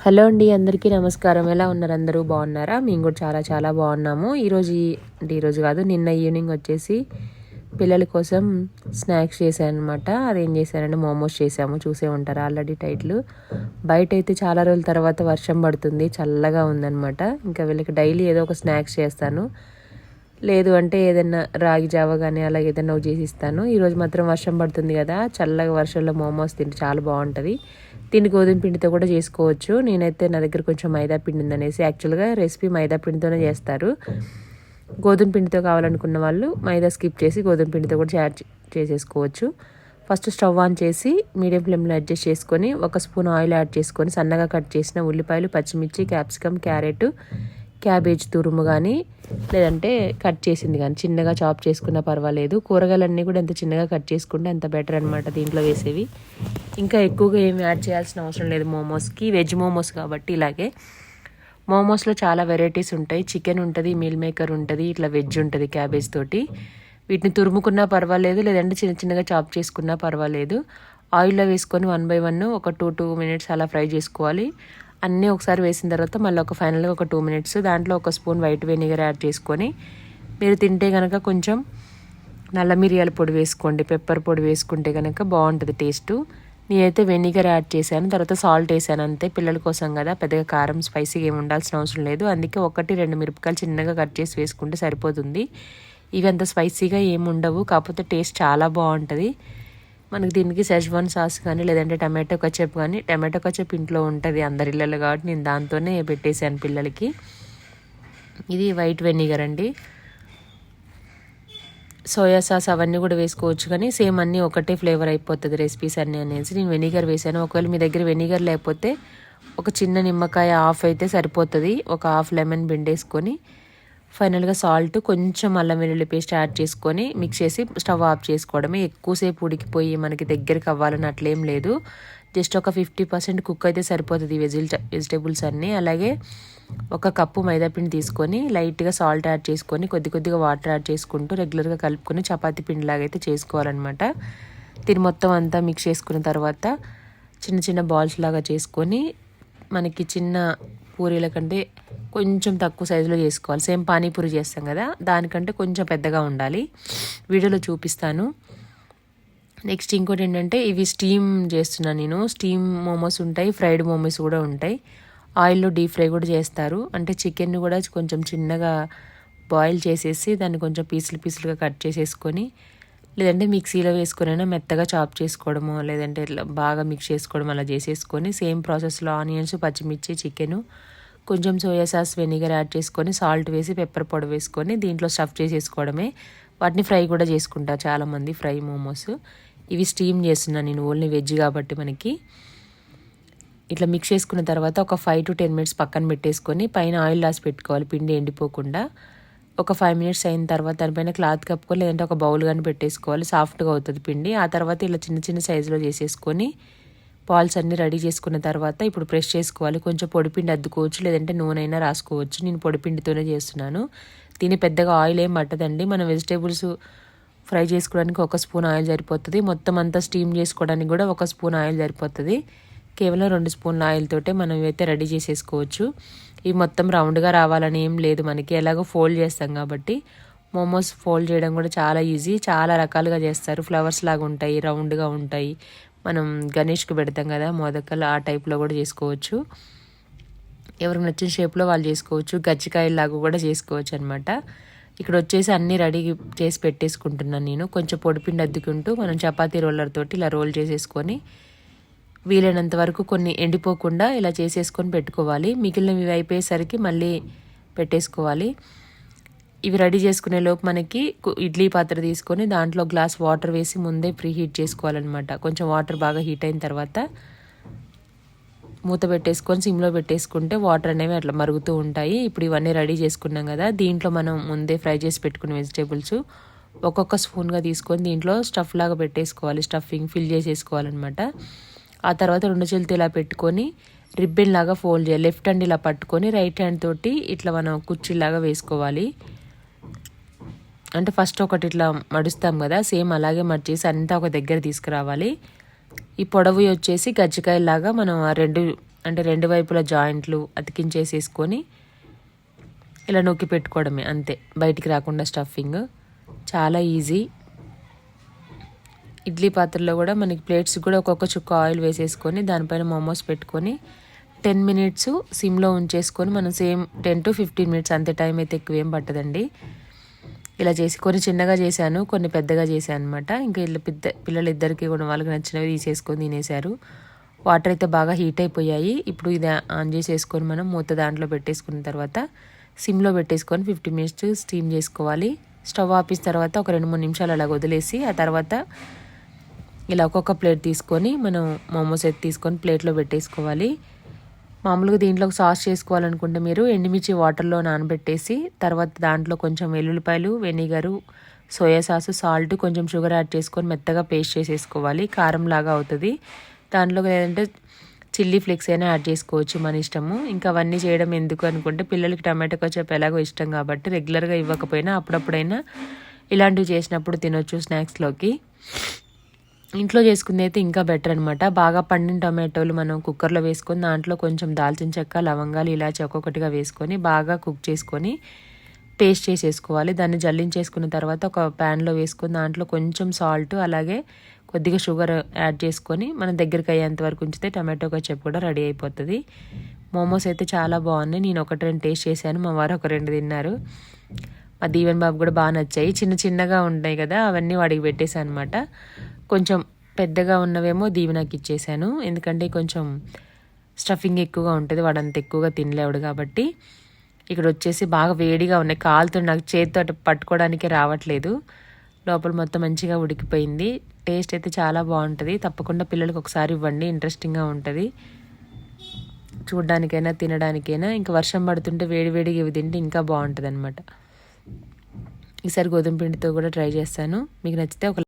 Hello అండి అందరికీ నమస్కారం. ఎలా ఉన్నారు అందరూ? బాగున్నారా? మేము కూడా చాలా చాలా బాగున్నాము. ఈరోజు అంటే ఈరోజు కాదు నిన్న ఈవినింగ్ వచ్చేసి పిల్లల కోసం స్నాక్స్ చేశాను అనమాట అదేం చేశానంటే మోమోస్ చేసాము చూసే ఉంటారు ఆల్రెడీ టైట్లు. బయట అయితే చాలా రోజుల తర్వాత వర్షం పడుతుంది. చల్లగా ఉందన్నమాట ఇంకా వీళ్ళకి డైలీ ఏదో ఒక స్నాక్స్ చేస్తాను. లేదు అంటే ఏదైనా రాగి జావ కానీ అలా ఏదైనా ఒకటి చేసి ఇస్తాను. ఈరోజు మాత్రం వర్షం పడుతుంది కదా. చల్లగా వర్షంలో మోమోస్ తింటే చాలా బాగుంటుంది. దీన్ని గోధుమ పిండితో కూడా చేసుకోవచ్చు. నేనైతే నా దగ్గర కొంచెం మైదా పిండి ఉందనేసి యాక్చువల్గా రెసిపీ మైదా పిండితోనే చేస్తారు. గోధుమ పిండితో కావాలనుకున్న వాళ్ళు మైదా స్కిప్ చేసి గోధుమ పిండితో కూడా యాడ్ చేసేసుకోవచ్చు. ఫస్ట్ స్టవ్ ఆన్ చేసి మీడియం ఫ్లేమ్లో అడ్జస్ట్ చేసుకొని ఒక స్పూన్ ఆయిల్ యాడ్ చేసుకొని సన్నగా కట్ చేసిన ఉల్లిపాయలు పచ్చిమిర్చి క్యాప్సికమ్ క్యారెట్ క్యాబేజ్ తురుము కానీ లేదంటే కట్ చేసింది కానీ చిన్నగా చాప్ చేసుకున్నా పర్వాలేదు. కూరగాయలన్నీ కూడా ఎంత చిన్నగా కట్ చేసుకుంటే అంత బెటర్ అనమాట దీంట్లో వేసేవి. ఇంకా ఎక్కువగా ఏమి యాడ్ చేయాల్సిన అవసరం లేదు మోమోస్కి. వెజ్ మోమోస్ కాబట్టి ఇలాగే. మోమోస్లో చాలా వెరైటీస్ ఉంటాయి. చికెన్ ఉంటుంది మీల్ మేకర్ ఉంటుంది ఇట్లా వెజ్ ఉంటుంది క్యాబేజ్ తోటి. వీటిని తురుముకున్నా పర్వాలేదు లేదంటే చిన్న చిన్నగా చాప్ చేసుకున్నా పర్వాలేదు. ఆయిల్లో వేసుకొని వన్ బై వన్ ఒక టూ టూ మినిట్స్ అలా ఫ్రై చేసుకోవాలి. అన్నీ ఒకసారి వేసిన తర్వాత మళ్ళీ ఒక ఫైనల్గా ఒక టూ మినిట్స్ దాంట్లో ఒక స్పూన్ వైట్ వెనిగర్ యాడ్ చేసుకొని మీరు తింటే కనుక కొంచెం నల్ల మిరియాల పొడి వేసుకోండి పెప్పర్ పొడి వేసుకుంటే కనుక బాగుంటుంది టేస్ట్. నేనైతే వెనిగర్ యాడ్ చేశాను తర్వాత సాల్ట్ వేసాను అంతే. పిల్లల కోసం కదా పెద్దగా కారం స్పైసీగా ఏమి ఉండాల్సిన అవసరం లేదు. అందుకే ఒకటి రెండు మిరపకాయలు చిన్నగా కట్ చేసి వేసుకుంటే సరిపోతుంది. ఇవి అంత స్పైసీగా ఏమి ఉండవు కాకపోతే టేస్ట్ చాలా బాగుంటుంది. మనకి దీనికి సెజ్వాన్ సాస్ కానీ లేదంటే టమాటో కచప్ కానీ టమాటో కచప్ ఇంట్లో ఉంటుంది అందరి ఇళ్ళలో కాబట్టి నేను దాంతోనే పెట్టేశాను పిల్లలకి. ఇది వైట్ వెనిగర్ అండి. సోయా సాస్ అవన్నీ కూడా వేసుకోవచ్చు కానీ సేమ్ అన్నీ ఒకటే ఫ్లేవర్ అయిపోతుంది రెసిపీస్ అన్నీ అనేసి. నేను వెనిగర్ వేసాను. ఒకవేళ మీ దగ్గర వెనిగర్ లేకపోతే ఒక చిన్న నిమ్మకాయ హాఫ్ అయితే సరిపోతుంది. ఒక హాఫ్ లెమన్ పిండేసుకొని ఫైనల్గా సాల్ట్ కొంచెం అల్లం వెల్లుల్లి పేస్ట్ యాడ్ చేసుకొని మిక్స్ చేసి స్టవ్ ఆఫ్ చేసుకోవడమే. ఎక్కువసేపు ఉడికిపోయి మనకి దగ్గరికి అవ్వాలని అట్లేం లేదు. జస్ట్ ఒక ఫిఫ్టీ పర్సెంట్ కుక్ అయితే సరిపోతుంది వెజిల్ వెజిటేబుల్స్ అన్నీ. అలాగే ఒక కప్పు మైదాపిండి తీసుకొని లైట్గా సాల్ట్ యాడ్ చేసుకొని కొద్ది కొద్దిగా వాటర్ యాడ్ చేసుకుంటూ రెగ్యులర్గా కలుపుకొని చపాతీ పిండిలాగా అయితే చేసుకోవాలన్నమాట. దీన్ని మొత్తం అంతా మిక్స్ చేసుకున్న తర్వాత చిన్న చిన్న బాల్స్ లాగా చేసుకొని మనకి చిన్న పూరీల కంటే కొంచెం తక్కువ సైజులో చేసుకోవాలి. సేమ్ పానీపూరి చేస్తాం కదా దానికంటే కొంచెం పెద్దగా ఉండాలి. వీడియోలో చూపిస్తాను. నెక్స్ట్ ఇంకోటి ఏంటంటే ఇవి స్టీమ్ చేస్తున్నాను నేను. స్టీమ్ మోమోస్ ఉంటాయి ఫ్రైడ్ మోమోస్ కూడా ఉంటాయి. ఆయిల్లో డీప్ ఫ్రై కూడా చేస్తారు. అంటే చికెన్ కూడా కొంచెం చిన్నగా బాయిల్ చేసేసి దాన్ని కొంచెం పీసులు పీసులుగా కట్ చేసేసుకొని లేదంటే మిక్సీలో వేసుకునైనా మెత్తగా చాప్ చేసుకోవడము లేదంటే ఇట్లా బాగా మిక్స్ చేసుకోవడం అలా చేసేసుకొని సేమ్ ప్రాసెస్లో ఆనియన్స్ పచ్చిమిర్చి చికెను కొంచెం సోయా సాస్ వెనిగర్ యాడ్ చేసుకొని సాల్ట్ వేసి పెప్పర్ పొడి వేసుకొని దీంట్లో స్టఫ్ చేసేసుకోవడమే. వాటిని ఫ్రై కూడా చేసుకుంటా చాలామంది ఫ్రై మోమోస్. ఇవి స్టీమ్ చేస్తున్నాను నేను ఓన్లీ వెజ్ కాబట్టి మనకి. ఇట్లా మిక్స్ చేసుకున్న తర్వాత ఒక ఫైవ్ టు టెన్ మినిట్స్ పక్కన పెట్టేసుకొని పైన ఆయిల్ రాసి పెట్టుకోవాలి పిండి ఎండిపోకుండా. ఒక ఫైవ్ మినిట్స్ అయిన తర్వాత దానిపైన క్లాత్ కప్పుకొని లేదంటే ఒక బౌల్ కానీ పెట్టేసుకోవాలి సాఫ్ట్గా అవుతుంది పిండి. ఆ తర్వాత ఇలా చిన్న చిన్న సైజులో చేసేసుకొని పాల్స్ అన్నీ రెడీ చేసుకున్న తర్వాత ఇప్పుడు ప్రెస్ చేసుకోవాలి. కొంచెం పొడిపిండి అద్దుకోవచ్చు లేదంటే నూనె అయినా రాసుకోవచ్చు. నేను పొడిపిండితోనే చేస్తున్నాను. దీని పెద్దగా ఆయిల్ ఏం పట్టదండి. మనం వెజిటేబుల్స్ ఫ్రై చేసుకోవడానికి ఒక స్పూన్ ఆయిల్ సరిపోతుంది. మొత్తం అంతా స్టీమ్ చేసుకోవడానికి కూడా ఒక స్పూన్ ఆయిల్ సరిపోతుంది. కేవలం రెండు స్పూన్ల ఆయిల్ తోటే మనం ఇవైతే రెడీ చేసేసుకోవచ్చు. ఇవి మొత్తం రౌండ్గా రావాలని ఏం లేదు మనకి. ఎలాగో ఫోల్డ్ చేస్తాం కాబట్టి మోమోస్ ఫోల్డ్ చేయడం కూడా చాలా ఈజీ. చాలా రకాలుగా చేస్తారు. ఫ్లవర్స్ లాగా ఉంటాయి రౌండ్గా ఉంటాయి. మనం గణేష్కి పెడతాం కదా మోదకలు ఆ టైప్లో కూడా చేసుకోవచ్చు. ఎవరికి నచ్చిన షేప్లో వాళ్ళు చేసుకోవచ్చు. గజ్జికాయలాగా కూడా చేసుకోవచ్చు అనమాట ఇక్కడ వచ్చేసి అన్నీ రెడీ చేసి పెట్టేసుకుంటున్నాను నేను. కొంచెం పొడిపిండి అద్దుకుంటూ మనం చపాతీ రోలర్ తోటి ఇలా రోల్ చేసేసుకొని వీలైనంత వరకు కొన్ని ఎండిపోకుండా ఇలా చేసేసుకొని పెట్టుకోవాలి. మిగిలినవి అయిపోయేసరికి మళ్ళీ పెట్టేసుకోవాలి. ఇవి రెడీ చేసుకునే లోపు మనకి ఇడ్లీ పాత్ర తీసుకొని దాంట్లో గ్లాస్ వాటర్ వేసి ముందే ప్రీ హీట్ చేసుకోవాలన్నమాట. కొంచెం వాటర్ బాగా హీట్ అయిన తర్వాత మూత పెట్టేసుకొని సిమ్లో పెట్టేసుకుంటే వాటర్ అనేవి అట్లా మరుగుతూ ఉంటాయి. ఇప్పుడు ఇవన్నీ రెడీ చేసుకున్నాం కదా దీంట్లో మనం ముందే ఫ్రై చేసి పెట్టుకున్న వెజిటేబుల్స్ ఒక్కొక్క స్పూన్గా తీసుకొని దీంట్లో స్టఫ్ లాగా పెట్టేసుకోవాలి స్టఫింగ్ ఫిల్ చేసేసుకోవాలన్నమాట. ఆ తర్వాత రెండు చేతులు ఇలా పెట్టుకొని రిబ్బన్ లాగా ఫోల్డ్ చేయాలి. లెఫ్ట్ హ్యాండ్ ఇలా పట్టుకొని రైట్ హ్యాండ్ తోటి ఇట్లా మనం కుర్చీలాగా వేసుకోవాలి. అంటే ఫస్ట్ ఒకటి ఇట్లా మడుస్తాం కదా సేమ్ అలాగే మడిచేసి అంతా ఒక దగ్గర తీసుకురావాలి. ఈ పొడవు వచ్చేసి గజ్జికాయలాగా మనం ఆ రెండు అంటే రెండు వైపుల జాయింట్లు అతికించేసేసుకొని ఇలా నొక్కి పెట్టుకోవడమే అంతే. బయటికి రాకుండా స్టఫింగ్. చాలా ఈజీ. ఇడ్లీ పాత్రలో కూడా మనకి ప్లేట్స్ కూడా ఒక్కొక్క చుక్క ఆయిల్ వేసేసుకొని దానిపైన మోమోస్ పెట్టుకొని టెన్ మినిట్స్ సిమ్లో ఉంచేసుకొని మనం same ten to fifteen minutes అంతే టైం అయితే ఎక్కువ ఏం పట్టదండి. ఇలా చేసి కొన్ని చిన్నగా చేశాను కొన్ని పెద్దగా చేశాను అనమాట ఇంకా ఇల్లు పెద్ద పిల్లలు ఇద్దరికి కూడా వాళ్ళకి నచ్చినవి తీసేసుకొని తినేశారు. వాటర్ అయితే బాగా హీట్ అయిపోయాయి. ఇప్పుడు ఇది ఆన్ చేసేసుకొని మనం మూత దాంట్లో పెట్టేసుకున్న తర్వాత సిమ్లో పెట్టేసుకొని ఫిఫ్టీ మినిట్స్ స్టీమ్ చేసుకోవాలి. స్టవ్ ఆపేసిన తర్వాత ఒక రెండు మూడు నిమిషాలు అలా వదిలేసి ఆ తర్వాత ఇలా ఒక్కొక్క ప్లేట్ తీసుకొని మనం మోమోస్ అయితే తీసుకొని ప్లేట్లో పెట్టేసుకోవాలి. మామూలుగా దీంట్లో సాస్ చేసుకోవాలనుకుంటే మీరు ఎండుమిర్చి వాటర్లో నానబెట్టేసి తర్వాత దాంట్లో కొంచెం వెల్లుల్లిపాయలు వెనిగరు సోయా సాసు సాల్ట్ కొంచెం షుగర్ యాడ్ చేసుకొని మెత్తగా పేస్ట్ చేసేసుకోవాలి. కారం లాగా అవుతుంది. దాంట్లో లేదంటే చిల్లీ ఫ్లేక్స్ అయినా యాడ్ చేసుకోవచ్చు మన ఇష్టము. ఇంకా అవన్నీ చేయడం ఎందుకు అనుకుంటే పిల్లలకి టమాటో కచప్ ఎలాగో ఇష్టం కాబట్టి రెగ్యులర్గా ఇవ్వకపోయినా అప్పుడప్పుడైనా ఇలాంటివి చేసినప్పుడు తినొచ్చు స్నాక్స్లోకి. ఇంట్లో చేసుకుంది అయితే ఇంకా బెటర్ అనమాట బాగా పండిన టమాటోలు మనం కుక్కర్లో వేసుకొని దాంట్లో కొంచెం దాల్చిన చెక్క లవంగాలు ఇలాచి ఒక్కొక్కటిగా వేసుకొని బాగా కుక్ చేసుకొని పేస్ట్ చేసేసుకోవాలి. దాన్ని జల్లించేసుకున్న తర్వాత ఒక ప్యాన్లో వేసుకొని దాంట్లో కొంచెం సాల్ట్ అలాగే కొద్దిగా షుగర్ యాడ్ చేసుకొని మన దగ్గరికి అయ్యేంత వరకు ఉంచితే టమాటో కచ్చప్ కూడా రెడీ అయిపోతుంది. మోమోస్ అయితే చాలా బాగున్నాయి. నేను ఒకటి రెండు టేస్ట్ చేశాను. మా వారు ఒక రెండు తిన్నారు. మా దీవెన్ బాబు కూడా బాగా నచ్చాయి. చిన్న చిన్నగా ఉంటాయి కదా అవన్నీ వాడికి పెట్టేశాను అనమాట కొంచెం పెద్దగా ఉన్నవేమో దీవెనకి ఇచ్చేసాను ఎందుకంటే కొంచెం స్టఫింగ్ ఎక్కువగా ఉంటుంది వాడు అంత ఎక్కువగా తినలేవుడు కాబట్టి. ఇక్కడ వచ్చేసి బాగా వేడిగా ఉన్నాయి. కాలుతో నాకు చేతితో పట్టుకోవడానికే రావట్లేదు. లోపల మొత్తం మంచిగా ఉడికిపోయింది. టేస్ట్ అయితే చాలా బాగుంటుంది. తప్పకుండా పిల్లలకి ఒకసారి ఇవ్వండి. ఇంట్రెస్టింగ్గా ఉంటుంది. చూడ్డానికైనా తినడానికైనా. ఇంకా వర్షం పడుతుంటే వేడి వేడిగా ఇవి తింటే ఇంకా బాగుంటుంది అనమాట ఈసారి గోధుమ పిండితో కూడా ట్రై చేస్తాను. మీకు నచ్చితే ఒక